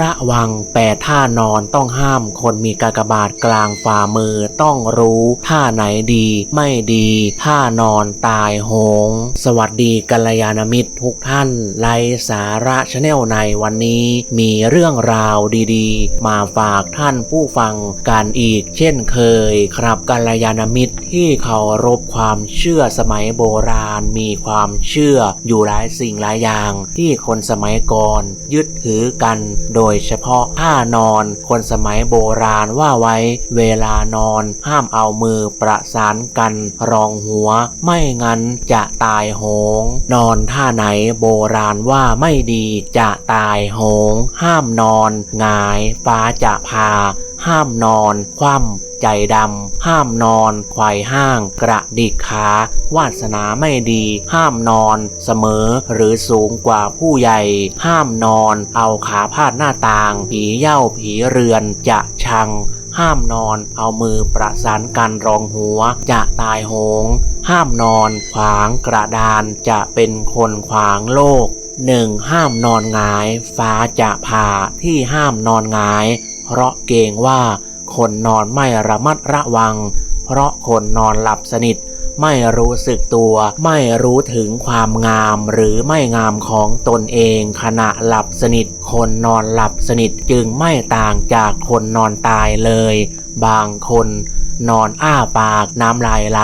ระวังแปดท่านอนต้องห้ามคนมีกากบาทกลางฝ่ามือต้องรู้ท่าไหนดีไม่ดีท่านอนตายโหง สวัสดีกัลยาณมิตรทุกท่านไลสาระชาแนลในวันนี้ มีเรื่องราวดีๆ มาฝากท่านผู้ฟังกันอีกเช่นเคย ครับกัลยาณมิตรที่เคารพความเชื่อสมัยโบราณมีความเชื่ออยู่หลายสิ่งหลายอย่าง ที่คนสมัยก่อนยึดถือกันโดยเฉพาะท่านอน คนสมัยโบราณว่าไว้ เวลานอนห้ามเอามือประสานกัน รองหัว ไม่งั้นจะตายโหง นอนท่าไหนโบราณว่าไม่ดีจะตายโหง ห้ามนอนงาย ฟ้าจะพา ห้ามนอน คว่ำใจดำ ห้ามนอนควายห้าง กระดิกขาวาสนาไม่ดี ห้ามนอนเสมอหรือสูงกว่าผู้ใหญ่ ห้ามนอนเอาขาพาดหน้าต่าง ผีเย้าผีเรือนจะชัง ห้ามนอนเอามือประสานกันรองหัว จะตายโหง ห้ามนอนขวางกระดานจะเป็นคนขวางโลก หนึ่งห้ามนอนงาย ฟ้าจะผ่าที่ห้ามนอนงาย เพราะเกรงว่าคนนอนไม่ระมัดระวัง เพราะคนนอนหลับสนิท ไม่รู้สึกตัว ไม่รู้ถึงความงามหรือไม่งามของตนเองขณะหลับสนิท คนนอนหลับสนิทจึงไม่ต่างจากคนนอนตายเลย บางคนนอนอ้าปากน้ำลายไหล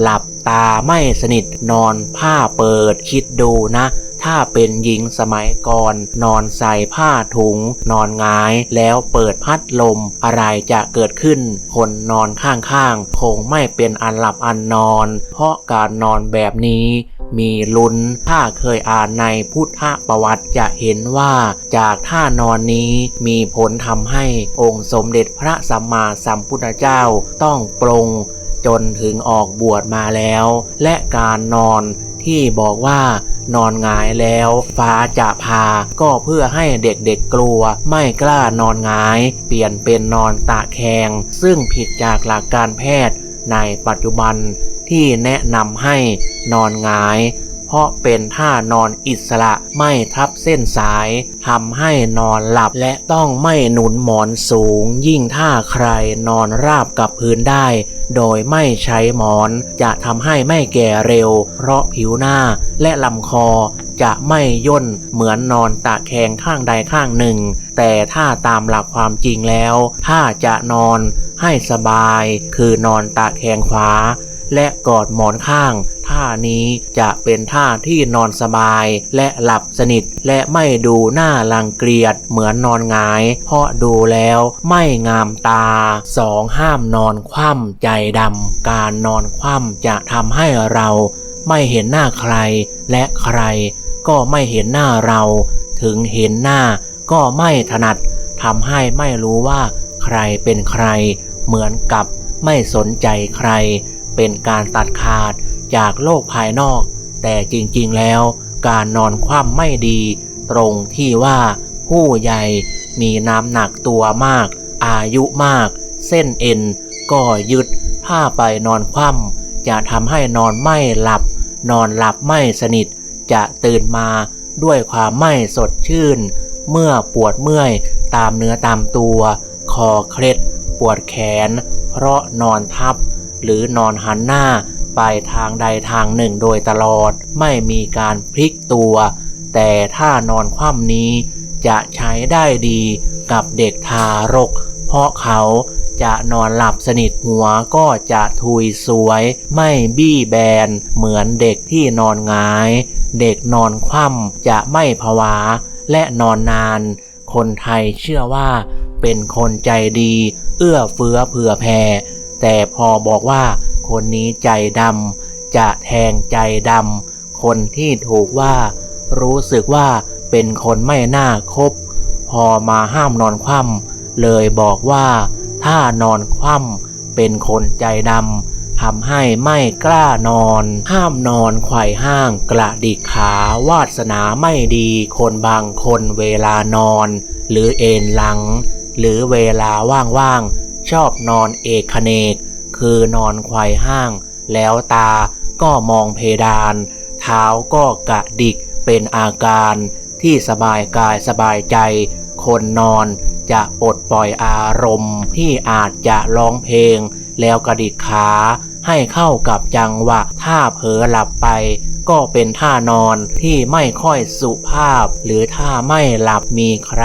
หลับ ตาไม่สนิทนอนผ้าเปิดคิดดูนะ ถ้าเป็นหญิงสมัยก่อน นอนใส่ผ้าถุง นอนงายแล้วเปิดพัดลม อะไรจะเกิดขึ้น คนนอนข้างๆ คงไม่เป็นอันหลับอันนอน เพราะการนอนแบบนี้มีลุ้น ถ้าเคยอ่านในพุทธประวัติจะเห็นว่าจากท่านอนนี้มีผลทำให้องค์สมเด็จพระสัมมาสัมพุทธเจ้าต้องปรง จนถึงออกบวชมาแล้ว และการนอนที่บอกว่านอนงายแล้วฟ้าจะพา ก็เพื่อให้เด็กๆกลัว ไม่กล้านอนงาย เปลี่ยนเป็นนอนตะแคง ซึ่งผิดจากหลักการแพทย์ในปัจจุบันที่แนะนำให้นอนงาย เพราะเป็นท่านอนอิสระไม่ทับเส้นสายทำให้นอนหลับและต้องไม่หนุนหมอนสูง ยิ่งถ้าใครนอนราบกับพื้นได้ โดยไม่ใช้หมอน จะทำให้ไม่แก่เร็ว เพราะผิวหน้าและลำคอจะไม่ย่นเหมือนนอนตะแคงข้างใดข้างหนึ่ง แต่ถ้าตามหลักความจริงแล้ว ถ้าจะนอนให้สบาย คือนอนตะแคงขวา และกอดหมอนข้าง ท่านี้จะเป็นท่าที่นอนสบาย และหลับสนิทและไม่ดูหน้ารังเกียจเหมือนนอนงาย เพราะดูแล้วไม่งามตา 2. ห้ามนอนคว่ำใจดำการนอนคว่ำจะทำให้เราไม่เห็นหน้าใคร และใครก็ไม่เห็นหน้าเรา ถึงเห็นหน้าก็ไม่ถนัดทำให้ไม่รู้ว่าใครเป็นใคร เหมือนกับไม่สนใจใคร เป็นการตัดขาดจากโลกภายนอก แต่จริงๆแล้วการนอนคว่ำไม่ดี ตรงที่ว่าผู้ใหญ่มีน้ำหนักตัวมาก อายุมาก เส้นเอ็นก็ยึดถ้าไปนอนคว่ำจะทำให้นอนไม่หลับ นอนหลับไม่สนิท จะตื่นมาด้วยความไม่สดชื่น เมื่อปวดเมื่อยตามเนื้อตามตัว คอเคล็ด ปวดแขน เพราะนอนทับ หรือนอนหันหน้าไปทางใดทางหนึ่งโดยตลอด ไม่มีการพลิกตัว แต่ถ้านอนคว่ำนี้จะใช้ได้ดีกับเด็กทารก เพราะเขาจะนอนหลับสนิทหัวก็จะทุยสวย ไม่บี้แบน เหมือนเด็กที่นอนงาย เด็กนอนคว่ำจะไม่ผวา และนอนนาน คนไทยเชื่อว่าเป็นคนใจดี เอื้อเฟื้อเผื่อแผ่ แต่พอบอกว่าคนนี้ใจดำจะแทงใจดำคนที่ถูกว่า รู้สึกว่าเป็นคนไม่น่าคบ พอมาห้ามนอนคว่ำเลยบอกว่าถ้านอนคว่ำเป็นคนใจดำทำให้ไม่กล้านอน ห้ามนอนไขว่ห้างกระดิกขาวาสนาไม่ดีคนบางคนเวลานอน หรือเอนหลัง หรือเวลาว่างๆ ชอบนอนเอกเนก คือนอนไขว่ห้าง แล้วตาก็มองเพดาน เท้าก็กระดิกเป็นอาการที่สบายกายสบายใจ คนนอนจะปลดปล่อยอารมณ์ที่อาจจะร้องเพลง แล้วกระดิกขาให้เข้ากับจังหวะถ้าเผลอหลับไป ก็เป็นท่านอนที่ไม่ค่อยสุภาพ หรือถ้าไม่หลับมีใคร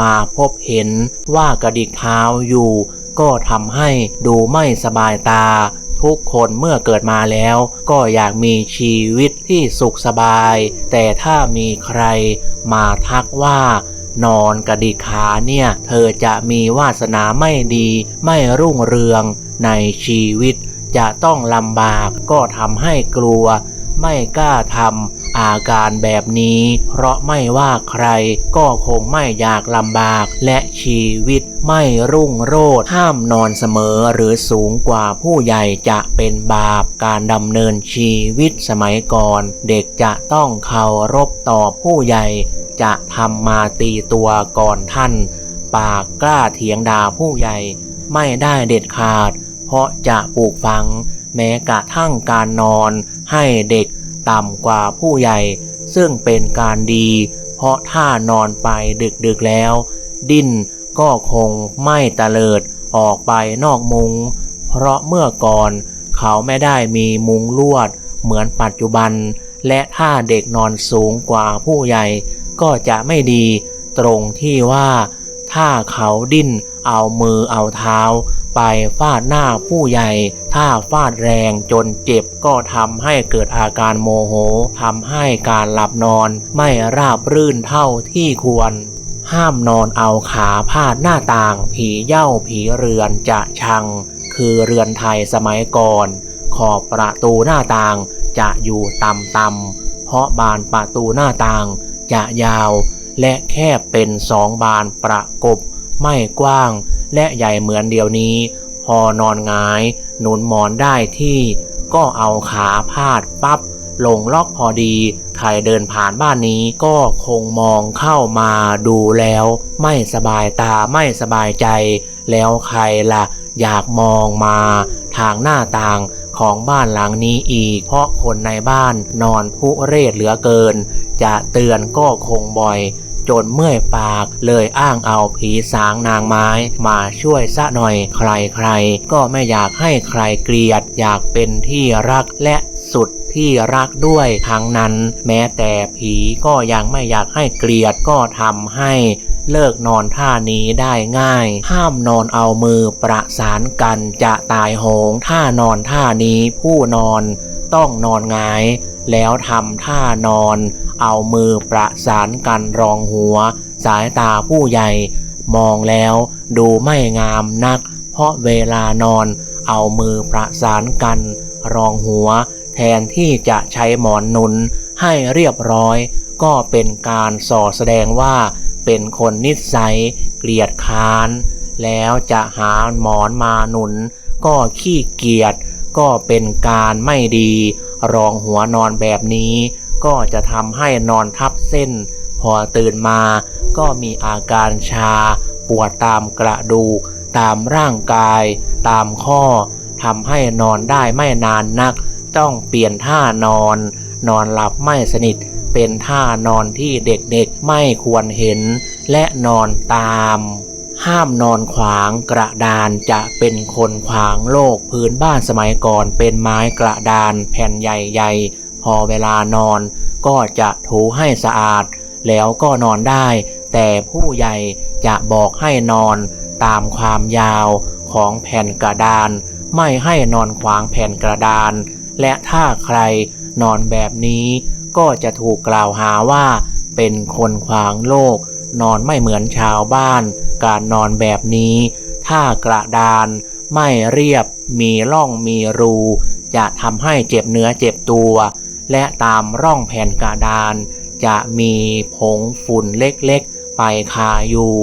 มาพบเห็นว่ากระดิกเท้าอยู่ ก็ทำให้ดูไม่สบายตา ทุกคนเมื่อเกิดมาแล้ว ก็อยากมีชีวิตที่สุขสบาย แต่ถ้ามีใครมาทักว่านอนกระดิกขาเนี่ย เธอจะมีวาสนาไม่ดีไม่รุ่งเรืองในชีวิต จะต้องลำบากก็ทำให้กลัว ไม่กล้าทำอาการแบบนี้ เพราะไม่ว่าใครก็คงไม่อยากลำบาก และชีวิตไม่รุ่งโรจน์ห้ามนอนเสมอหรือสูงกว่าผู้ใหญ่จะเป็นบาปการดำเนินชีวิตสมัยก่อน เด็กจะต้องเคารพต่อผู้ใหญ่ จะทำมาตีตัวก่อนท่าน ปากกล้าเถียงด่าผู้ใหญ่ ไม่ได้เด็ดขาด เพราะจะปลูกฝัง แม้กระทั่งการนอนให้เด็กต่ำกว่าผู้ใหญ่ ซึ่งเป็นการดี เพราะถ้านอนไปดึกๆแล้ว ดิ้นก็คงไม่ตะเลิดออกไปนอกมุง เพราะเมื่อก่อนเขาไม่ได้มีมุงลวดเหมือนปัจจุบัน และถ้าเด็กนอนสูงกว่าผู้ใหญ่ ก็จะไม่ดีตรงที่ว่า ถ้าเขาดิ้น เอามือเอาเท้า ไปฟาดหน้าผู้ใหญ่ ถ้าฟาดแรงจนเจ็บก็ทำให้เกิดอาการโมโหทำให้การหลับนอนไม่ราบรื่นเท่าที่ควร ห้ามนอนเอาขาพาดหน้าต่าง ผีเย้าผีเรือนจะชัง คือเรือนไทยสมัยก่อน ขอบประตูหน้าต่างจะอยู่ต่ำๆเพราะบานประตูหน้าต่างจะยาวและแคบเป็นสองบานประกบ ไม่กว้างและใหญ่เหมือนเดียวนี้ พอนอนงายหนุนหมอนได้ที่ ก็เอาขาพาดปับ๊บลงล็อกพอดี ใครเดินผ่านบ้านนี้ก็คงมองเข้ามาดูแล้ว ไม่สบายตาไม่สบายใจ แล้วใครล่ะ อยากมองมา ทางหน้าต่างของบ้านหลังนี้อีก เพราะคนในบ้านนอนทุเรศเหลือเกิน จะเตือนก็คงบ่อย จนเมื่อยปาก เลยอ้างเอาผีสางนางไม้ มาช่วยซะหน่อยใครๆ ก็ไม่อยากให้ใครเกลียด อยากเป็นที่รักและสุดที่รักด้วยทั้งนั้น แม้แต่ผีก็ยังไม่อยากให้เกลียดก็ทำให้เลิกนอนท่านี้ได้ง่าย ห้ามนอนเอามือประสานกันจะตายโหง ถ้านอนท่านี้ผู้นอน ต้องนอนงาย แล้วทำท่านอน เอามือประสานกันรองหัว สายตาผู้ใหญ่ มองแล้วดูไม่งามนัก เพราะเวลานอน เอามือประสานกัน รองหัว แทนที่จะใช้หมอนนุนให้เรียบร้อย ก็เป็นการส่อแสดงว่า เป็นคนนิสัย เกลียดค้าน แล้วจะหาหมอนมาหนุน ก็ขี้เกียจ ก็เป็นการไม่ดี รองหัวนอนแบบนี้ ก็จะทำให้นอนทับเส้น พอตื่นมาก็มีอาการชา ปวดตามกระดูก ตามร่างกาย ตามข้อทำให้นอนได้ไม่นานนัก ต้องเปลี่ยนท่านอน นอนหลับไม่สนิทเป็นท่านอนที่เด็กๆไม่ควรเห็น และนอนตาม ห้ามนอนขวางกระดานจะเป็นคนขวางโลกพื้นบ้านสมัยก่อนเป็นไม้กระดานแผ่นใหญ่ๆ พอเวลานอนก็จะถูให้สะอาด แล้วก็นอนได้ แต่ผู้ใหญ่จะบอกให้นอนตามความยาวของแผ่นกระดาน ไม่ให้นอนขวางแผ่นกระดาน และถ้าใครนอนแบบนี้ ก็จะถูกกล่าวหาว่าเป็นคนขวางโลก นอนไม่เหมือนชาวบ้าน การนอนแบบนี้ ถ้ากระดาน ไม่เรียบ มีร่องมีรู จะทำให้เจ็บเนื้อเจ็บตัว และตามร่องแผ่นกระดาน จะมีผงฝุ่นเล็กๆ ไปคาอยู่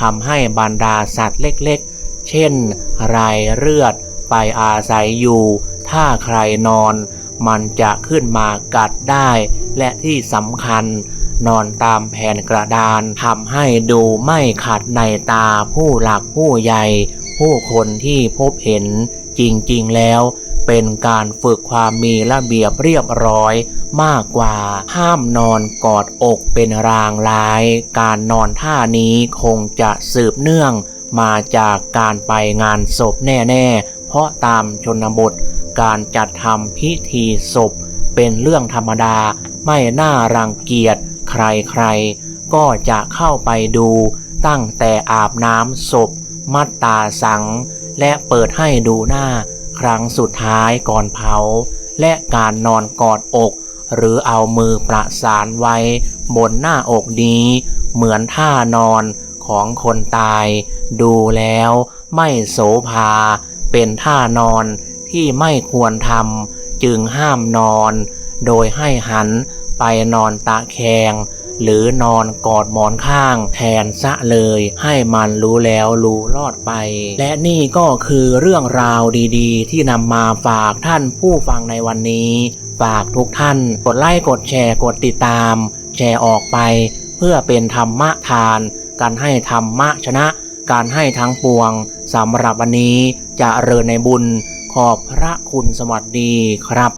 ทำให้บรรดาสัตว์เล็กๆ เช่นไรเลือดไปอาศัยอยู่ ถ้าใครนอน มันจะขึ้นมากัดได้ และที่สำคัญ นอนตามแผ่นกระดานทำให้ดูไม่ขัดในตาผู้หลักผู้ใหญ่ ผู้คนที่พบเห็นจริงๆแล้วเป็นการฝึกความมีระเบียบเรียบร้อยมากกว่า ห้ามนอนกอดอกเป็นรางร้าย การนอนท่านี้คงจะสืบเนื่องมาจากการไปงานศพแน่ๆ เพราะตามชนบท การจัดทำพิธีศพเป็นเรื่องธรรมดาไม่น่ารังเกียจ ใครๆ ก็จะเข้าไปดูตั้งแต่อาบน้ำศพ มัดตาสัง และเปิดให้ดูหน้าครั้งสุดท้ายก่อนเผา และการนอนกอดอก หรือเอามือประสานไว้ บนหน้าอกนี้ เหมือนท่านอนของคนตาย ดูแล้วไม่โสภา เป็นท่านอนที่ไม่ควรทำจึงห้ามนอน โดยให้หัน ไปนอนตะแคง หรือนอนกอดหมอนข้าง แทนซะเลยให้มันรู้แล้วรู้รอดไป และนี่ก็คือเรื่องราวดีๆ ที่นำมาฝากท่านผู้ฟังในวันนี้ ฝากทุกท่านกดไลค์กดแชร์กดติดตาม แชร์ออกไป เพื่อเป็นธรรมะทาน การให้ธรรมะชนะ การให้ทั้งปวงสำหรับวันนี้จะเริญในบุญขอบพระคุณสวัสดีครับ